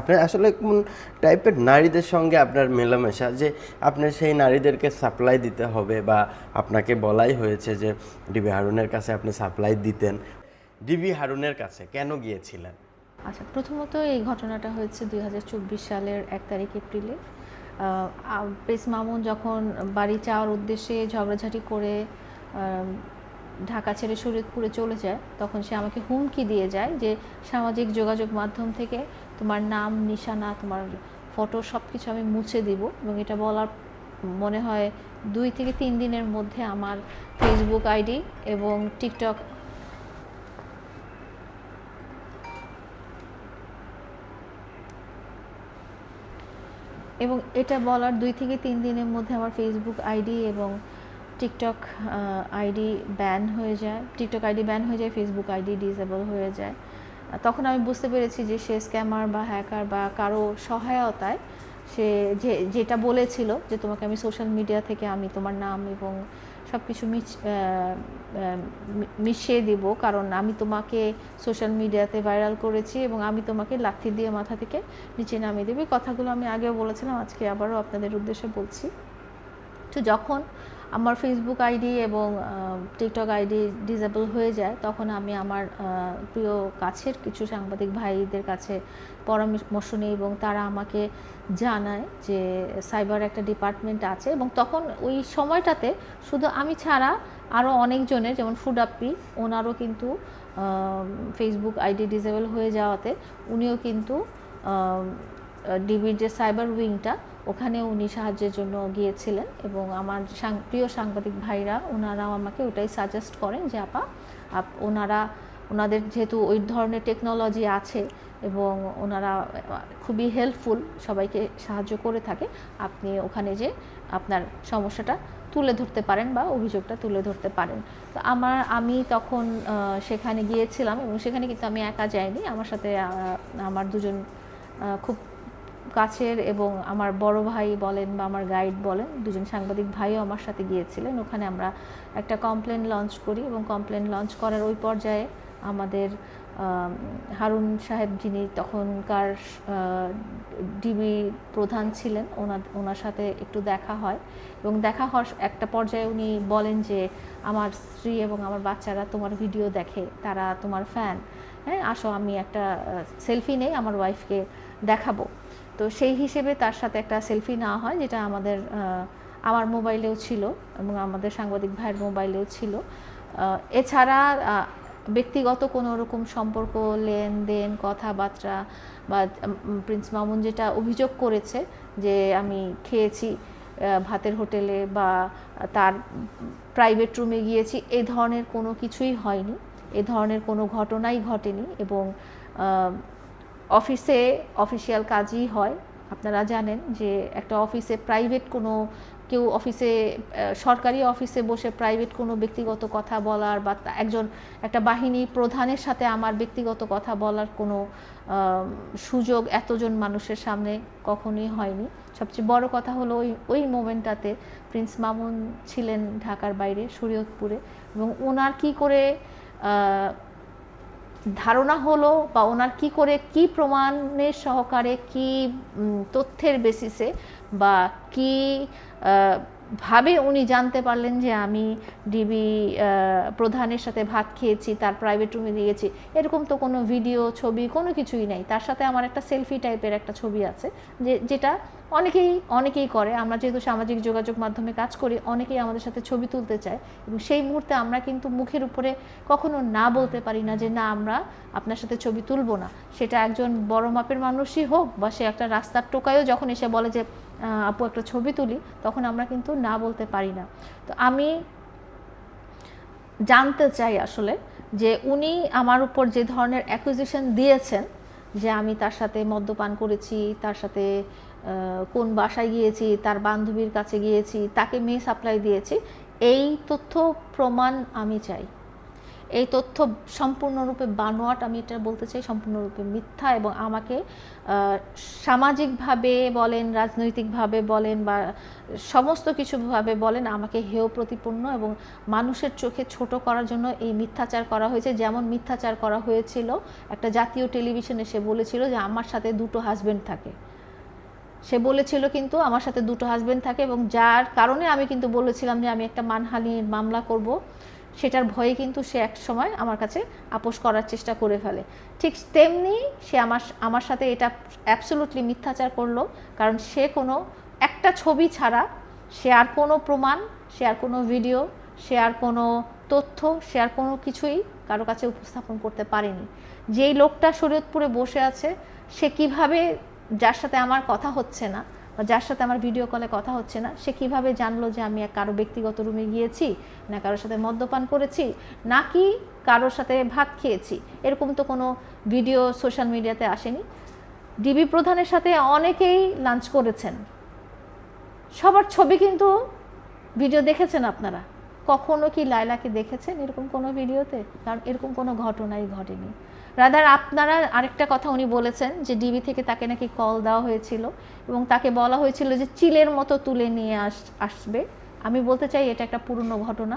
আপনার আসলে কোন টাইপের নারীদের সঙ্গে আপনার মেলামেশা? যে আপনার সেই নারীদেরকে সাপ্লাই দিতে হবে বা আপনাকে বলাই হয়েছে যে ডিবি হারুনের কাছে আপনি সাপ্লাই দিতেন। ডিবি হারুনের কাছে কেন গিয়েছিলেন? আচ্ছা প্রথমত এই ঘটনাটা হয়েছে দুই হাজার চব্বিশ সালের এক তারিখ এপ্রিলে। প্রেস মামুন যখন বাড়ি চাওয়ার উদ্দেশ্যে ঝগড়াঝাটি করে ঢাকা ছেড়ে শরীয়তপুরে চলে যায়, তখন সে আমাকে হুমকি দিয়ে যায় যে সামাজিক যোগাযোগ মাধ্যম থেকে তোমার নাম, নিশানা, তোমার ফটো সব কিছু আমি মুছে দিব এবং এটা বলার মনে হয় দুই থেকে তিন দিনের মধ্যে আমার ফেসবুক আইডি এবং টিকটক এবং এটা বলার দুই থেকে তিন দিনের মধ্যে আমার ফেসবুক আইডি এবং টিকটক আইডি ব্যান হয়ে যায়। টিকটক আইডি ব্যান হয়ে যায় ফেসবুক আইডি ডিসেবল হয়ে যায়। তখন আমি বুঝতে পেরেছি যে সে স্ক্যামার বা হ্যাকার বা কারও সহায়তায় সে যে, যেটা বলেছিল যে তোমাকে আমি সোশ্যাল মিডিয়া থেকে আমি তোমার নাম এবং সব কিছু মিশিয়ে দিব। কারণ আমি তোমাকে সোশ্যাল মিডিয়াতে ভাইরাল করেছি এবং আমি তোমাকে লাথি দিয়ে মাথা থেকে নিচে নামিয়ে দেবে। কথাগুলো আমি আগেও বলেছিলাম, আজকে আবারও আপনাদের উদ্দেশ্যে বলছি। তো যখন আমার ফেসবুক আইডি এবং টিকটক আইডি ডিসেবল হয়ে যায়, তখন আমি আমার প্রিয় কাছের কিছু সাংবাদিক ভাইদের কাছে পরামর্শ নিই এবং তারা আমাকে জানায় যে সাইবার একটা ডিপার্টমেন্ট আছে এবং তখন ওই সময়টাতে শুধু আমি ছাড়া আরও অনেকজনের, যেমন ফুড আপি ওনারও কিন্তু ফেসবুক আইডি ডিসেবল হয়ে যাওয়াতে উনিও কিন্তু ডিবির যে সাইবার উইংটা ওখানে উনি সাহায্যের জন্য গিয়েছিলেন এবং আমার প্রিয় সাংবাদিক ভাইরা, ওনারাও আমাকে ওটাই সাজেস্ট করেন যে, আপ ওনারা, ওনাদের যেহেতু ওই ধরনের টেকনোলজি আছে এবং ওনারা খুবই হেল্পফুল সবাইকে সাহায্য করে থাকে, আপনি ওখানে যে আপনার সমস্যাটা তুলে ধরতে পারেন বা অভিযোগটা তুলে ধরতে পারেন। তো আমার, আমি তখন সেখানে গিয়েছিলাম এবং সেখানে কিন্তু আমি একা যাইনি। আমার সাথে আমার দুজন খুব কাছের এবং আমার বড় ভাই বলেন বা আমার গাইড বলেন দুজন সাংবাদিক ভাইও আমার সাথে গিয়েছিলেন। ওখানে আমরা একটা কমপ্লেন লঞ্চ করি এবং কমপ্লেন লঞ্চ করার ওই পর্যায়ে আমাদের আম, হারুন সাহেব যিনি তখনকার ডিবি প্রধান ছিলেন ওনার ওনার সাথে একটু দেখা হয়। এবং দেখা হওয়ার একটা পর্যায়ে উনি বলেন যে, আমার স্ত্রী এবং আমার বাচ্চারা তোমার ভিডিও দেখে, তারা তোমার ফ্যান হ্যাঁ আসো, আমি একটা সেলফি নেই, আমার ওয়াইফকে দেখাবো। তো সেই হিসেবে তার সাথে একটা সেলফি নেওয়া হয়, যেটা আমাদের আমার মোবাইলেও ছিল এবং আমাদের সাংবাদিক ভাইয়ের মোবাইলেও ছিল। এছাড়া ব্যক্তিগত কোনো রকম সম্পর্ক, লেনদেন, কথাবার্তা বা প্রিন্স মামুন যেটা অভিযোগ করেছে যে আমি খেয়েছি ভাতের হোটেলে বা তার প্রাইভেট রুমে গিয়েছি এই ধরনের কোনো কিছুই হয়নি। এ ধরনের কোনো ঘটনাই ঘটেনি এবং অফিসে অফিসিয়াল কাজই হয়। আপনারা জানেন যে একটা অফিসে প্রাইভেট কোনো কেউ অফিসে সরকারি অফিসে বসে প্রাইভেট কোনো ব্যক্তিগত কথা বলার বা একজন একটা বাহিনী প্রধানের সাথে আমার ব্যক্তিগত কথা বলার কোনো সুযোগ এতজন মানুষের সামনে কখনোই হয়নি। সবচেয়ে বড় কথা হলো ওই ওই মোমেন্টটাতে প্রিন্স মামুন ছিলেন ঢাকার বাইরে, শরীয়তপুরে এবং ওনার কি করে ধারণা হলো বা ওনার কি করে কি প্রমাণের সহকারে কি তথ্যের বেসিসে বা কি ভাবে উনি জানতে পারলেন যে আমি ডিবি প্রধানের সাথে ভাত খেয়েছি, তার প্রাইভেট রুমে গিয়েছি এরকম তো কোনো ভিডিও ছবি, কোনো কিছুই নেই। তার সাথে আমার একটা সেলফি টাইপের একটা ছবি আছে, যে, যেটা অনেকেই অনেকেই করে। আমরা যেহেতু সামাজিক যোগাযোগ মাধ্যমে কাজ করি, অনেকেই আমাদের সাথে ছবি তুলতে চায়। এবং সেই মুহূর্তে আমরা কিন্তু মুখের উপরে কখনো না বলতে পারি না যে, না, আমরা আপনার সাথে ছবি তুলবো না। সেটা একজন বড় মাপের মানুষই হোক বা সে একটা রাস্তার টোকায়ও যখন এসে বলে যে আপু একটা ছবি তুলি, তখন আমরা কিন্তু না বলতে পারি না। তো আমি জানতে চাই আসলে যে উনি আমার উপর যে ধরনের অ্যাকুইজিশন দিয়েছেন, যে আমি তার সাথে মদ্যপান করেছি, তার সাথে কোন বাসায় গিয়েছি, তার বান্ধবীর কাছে গিয়েছি, তাকে মেয়ে সাপ্লাই দিয়েছি, এই তথ্য প্রমাণ আমি চাই। এই তথ্য সম্পূর্ণরূপে বানোয়াট, আমি এটা বলতে চাই, সম্পূর্ণরূপে মিথ্যা এবং আমাকে সামাজিকভাবে বলেন, রাজনৈতিকভাবে বলেন বা সমস্ত কিছুভাবে বলেন, আমাকে হেয় প্রতিপন্ন এবং মানুষের চোখে ছোট করার জন্য এই মিথ্যাচার করা হয়েছে। যেমন মিথ্যাচার করা হয়েছিল, একটা জাতীয় টেলিভিশনে সে বলেছিল যে আমার সাথে দুটো হাজবেন্ড থাকে। সে বলেছিল কিন্তু আমার সাথে দুটো হাজবেন্ড থাকে এবং যার কারণে আমি কিন্তু বলেছিলাম যে আমি একটা মানহানির মামলা করব। সেটার ভয়ে কিন্তু সে এক সময় আমার কাছে আপোষ করার চেষ্টা করে ফেলে। ঠিক তেমনি সে আমার আমার সাথে এটা অ্যাবসোলুটলি মিথ্যাচার করল, কারণ সে কোনো, একটা ছবি ছাড়া সে আর কোনো প্রমাণ, সে আর কোনো ভিডিও সে আর কোনো তথ্য, সে আর কোনো কিছুই কারও কাছে উপস্থাপন করতে পারেনি। যেই লোকটা শরীয়তপুরে বসে আছে, সে কীভাবে যার সাথে আমার কথা হচ্ছে না বা যার সাথে আমার ভিডিও কলে কথা হচ্ছে না, সে কীভাবে জানলো যে আমি এক কারও ব্যক্তিগত রুমে গিয়েছি, না কারোর সাথে মদ্যপান করেছি, নাকি কারোর সাথে ভাত খেয়েছি? এরকম তো কোনো ভিডিও সোশ্যাল মিডিয়াতে আসেনি। ডিবি প্রধানের সাথে অনেকেই লাঞ্চ করেছেন। সবার ছবি কিন্তু ভিডিও দেখেছেন আপনারা। কখনো কি লাইলাকে দেখেছেন এরকম কোনো ভিডিওতে কারণ এরকম কোনো ঘটনাই ঘটেনি। রাদার আপনারা আরেকটা কথা উনি বলেছেন যে ডিবি থেকে তাকে নাকি কল দেওয়া হয়েছিল এবং তাকে বলা হয়েছিল যে চিলের মতো তুলে নিয়ে আস, আসবে। আমি বলতে চাই এটা একটা পুরনো ঘটনা।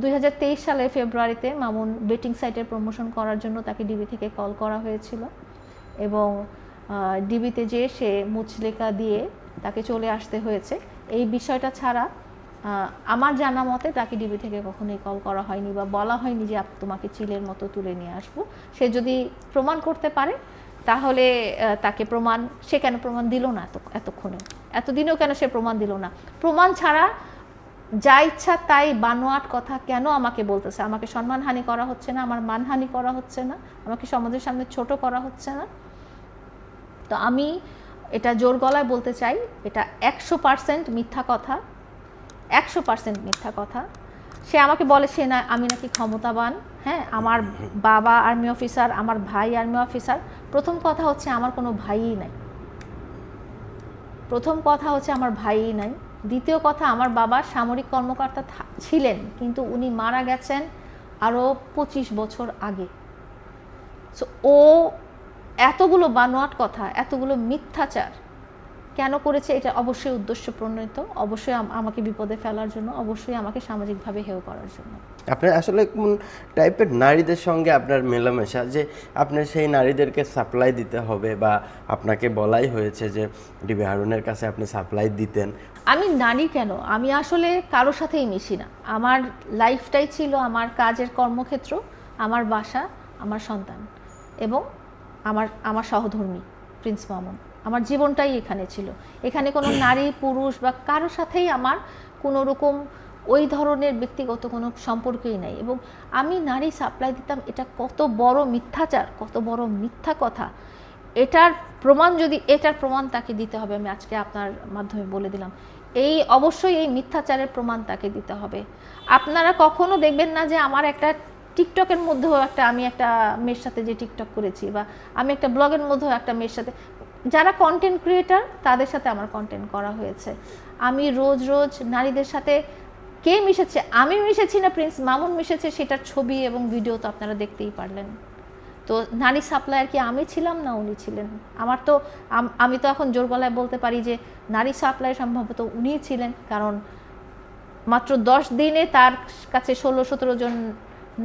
দু হাজার তেইশ সালে ফেব্রুয়ারিতে মামুন বেটিং সাইটের প্রমোশন করার জন্য তাকে ডিবি থেকে কল করা হয়েছিল এবং ডিবিতে যেয়ে সে মুচলেখা দিয়ে তাকে চলে আসতে হয়েছে। এই বিষয়টা ছাড়া আমার জানা মতে তাকে ডিবি থেকে কখনোই কল করা হয়নি বা বলা হয়নি যে তোমাকে চিলের মতো তুলে নিয়ে আসব। সে যদি প্রমাণ করতে পারে, তাহলে তাকে প্রমাণ, সে কেন প্রমাণ দিল না এত এতক্ষণে? এতদিনেও কেন সে প্রমাণ দিল না? প্রমাণ ছাড়া যা ইচ্ছা তাই বানোয়াট কথা কেন আমাকে বলতেছে? আমাকে সম্মানহানি করা হচ্ছে না, আমার মানহানি করা হচ্ছে না, আমাকে সমাজের সামনে ছোট করা হচ্ছে না। তো আমি এটা জোর গলায় বলতে চাই, এটা একশো পার্সেন্ট মিথ্যা কথা। একশো পার্সেন্ট মিথ্যা কথা। সে আমাকে বলে, সে না, আমি নাকি ক্ষমতাবান। হ্যাঁ আমার বাবা আর্মি অফিসার, আমার ভাই আর্মি অফিসার। প্রথম কথা হচ্ছে, আমার কোনো ভাইই নাই। প্রথম কথা হচ্ছে, আমার ভাইই নাই। দ্বিতীয় কথা, আমার বাবা সামরিক কর্মকর্তা ছিলেন, কিন্তু উনি মারা গেছেন আরও পঁচিশ বছর আগে। ও এতগুলো বানোয়াট কথা, এতগুলো মিথ্যাচার কেন করেছে এটা অবশ্যই উদ্দেশ্য প্রণীত অবশ্যই আমাকে বিপদে ফেলার জন্য অবশ্যই আমাকে সামাজিকভাবে হেয় করার জন্য। আপনার আসলে কোন টাইপের নারীদের সঙ্গে আপনার মেলামেশা? যে আপনার সেই নারীদেরকে সাপ্লাই দিতে হবে বা আপনাকে বলাই হয়েছে যে ডিবি হারুনের কাছে আপনি সাপ্লাই দিতেন আমি নারী কেন? আমি আসলে কারোর সাথেই মিশি না। আমার লাইফটাই ছিল আমার কাজের কর্মক্ষেত্র আমার বাসা আমার সন্তান এবং আমার আমার সহধর্মী প্রিন্স মামুন আমার জীবনটাই এখানে ছিল। এখানে কোনো নারী পুরুষ বা কারোর সাথেই আমার কোনো রকম ওই ধরনের ব্যক্তিগত কোনো সম্পর্কই নাই এবং আমি নারী সাপ্লাই দিতাম এটা কত বড় মিথ্যাচার কত বড় মিথ্যা কথা। এটার প্রমাণ যদি এটার প্রমাণ তাকে দিতে হবে আমি আজকে আপনার মাধ্যমে বলে দিলাম। এই অবশ্যই এই মিথ্যাচারের প্রমাণ তাকে দিতে হবে। আপনারা কখনো দেখবেন না যে আমার একটা টিকটকের মধ্যেও একটা আমি একটা মেয়ের সাথে যে টিকটক করেছি বা আমি একটা ব্লগের মধ্যেও একটা মেয়ের সাথে যারা কন্টেন্ট ক্রিয়েটার তাদের সাথে আমার কন্টেন্ট করা হয়েছে। আমি রোজ রোজ নারীদের সাথে কে মিশেছে, আমি মিশেছি না প্রিন্স মামুন মিশেছে, সেটার ছবি এবং ভিডিও তো আপনারা দেখতেই পারলেন। তো নারী সাপ্লায়ার কি আমি ছিলাম না উনি ছিলেন? আমার তো আমি তো এখন জোর গলায় বলতে পারি যে নারী সাপ্লাই সম্ভবত উনিই ছিলেন, কারণ মাত্র দশ দিনে তার কাছে ষোলো সতেরো জন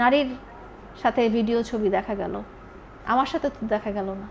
নারীর সাথে ভিডিও ছবি দেখা গেল। আমার সাথে তো দেখা গেল না।